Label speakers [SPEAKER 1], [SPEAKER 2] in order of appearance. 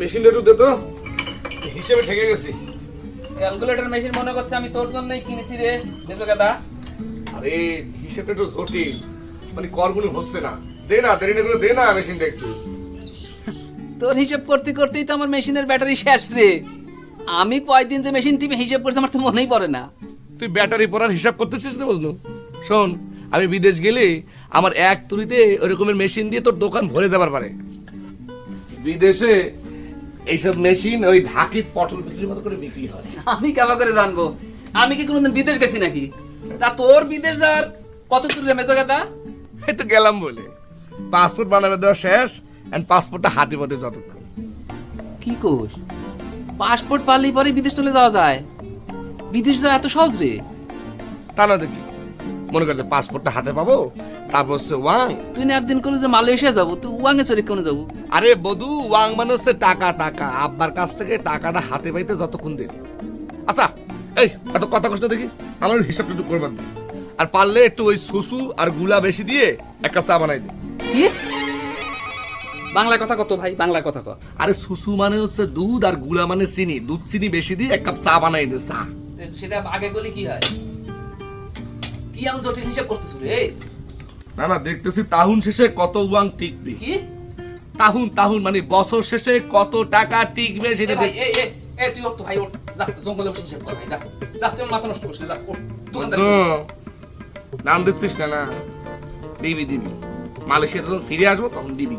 [SPEAKER 1] মেশিনটা একটু দে তো। হিসেবে ঠেকে গেছি।
[SPEAKER 2] ক্যালকুলেটর মেশিন মনে করছে আমি তোর জন্যই কিনেছি রে মেজো গাদা
[SPEAKER 1] আরে হিসেবটা একটু জটিল। মানে করগুলো হচ্ছে না। দে না দেরি না করে দে না মেশিনটা একটু।
[SPEAKER 2] তোর হিসাব করতে করতেই তো আমার মেশিনের ব্যাটারি শেষ রে। আমি কয়দিন যে মেশিন টিপে হিসাব করছি আমার তো মনেই পড়ে না।
[SPEAKER 1] তুই ব্যাটারি পড়ার হিসাব করতেছিস না বুঝলো শোন আমি বিদেশ গেলে আমার এক তুরিতে ওরকমের মেশিন দিয়ে তোর দোকান ভরে দেবার পারে। বিদেশে এইসব মেশিন ওই ঢাকিত পটল বিক্রির মতো করে বিক্রি হয়।
[SPEAKER 2] আমি কেমন করে জানব। আমি কি কোনোদিন বিদেশ গেছি নাকি? তা তোর বিদেশ যাওয়ার কত দূর রে মেজো গাদা
[SPEAKER 1] এই তো গেলাম বলে। পাসপোর্ট বানাবে দেওয়া শেষ এন্ড পাসপোর্টটা হাতে পথে যতক্ষণ।
[SPEAKER 2] কি কোষ পাসপোর্ট পারলেই পরে বিদেশ চলে যাওয়া যায়? বিদেশ যাওয়া এত সহজ রে।
[SPEAKER 1] তা না দেখি মনে করছে পাসপোর্টটা হাতে পাবো তারপর হচ্ছে ওয়াং।
[SPEAKER 2] তুই না একদিন করে যে মালয়েশিয়া যাব তুই উয়াঙ্গে চলে কোনে যাব?
[SPEAKER 1] আরে বধু ওয়াং মানে হচ্ছে টাকা টাকা। আব্বার কাছ থেকে টাকাটা হাতে পাইতে যতক্ষণ দেরি। আচ্ছা এই এত কথা কষ্ট দেখি? আমার হিসাবটা একটু করবার দে। আর পারলে একটু ওই সুসু আরগুলা বেশি দিয়ে এক কাপ চা বানাই দে।
[SPEAKER 2] কি? বাংলা কথা কত ভাই? বাংলা কথা কত
[SPEAKER 1] আরে সুসু মানে হচ্ছে দুধ আরগুলা মানে চিনি। দুধ চিনি বেশি দিয়ে এক কাপ চা বানাই দে চা।
[SPEAKER 2] সেটা আগে বলে কি হয়? কি আমি জটিল হিসাব করতেছ রে।
[SPEAKER 1] না না দেখতেছি তাহুন শেষে কত ওয়াং টিকবে।
[SPEAKER 2] কি?
[SPEAKER 1] তাহুন তাহুন মানে বছর শেষে কত টাকা টিকবে সেটা
[SPEAKER 2] ভাই এ এ এ তুই ওঠ তো ভাই ওঠ। যা জঙ্গলে বসে হিসাব কর ভাই যা। যা তুই মাথা নষ্ট করিস যা ওঠ।
[SPEAKER 1] নাম দিচ্ছিস না না। দিবি দিবি। মালয়েশিয়া যখন ফিরে আসব তখন দিবি।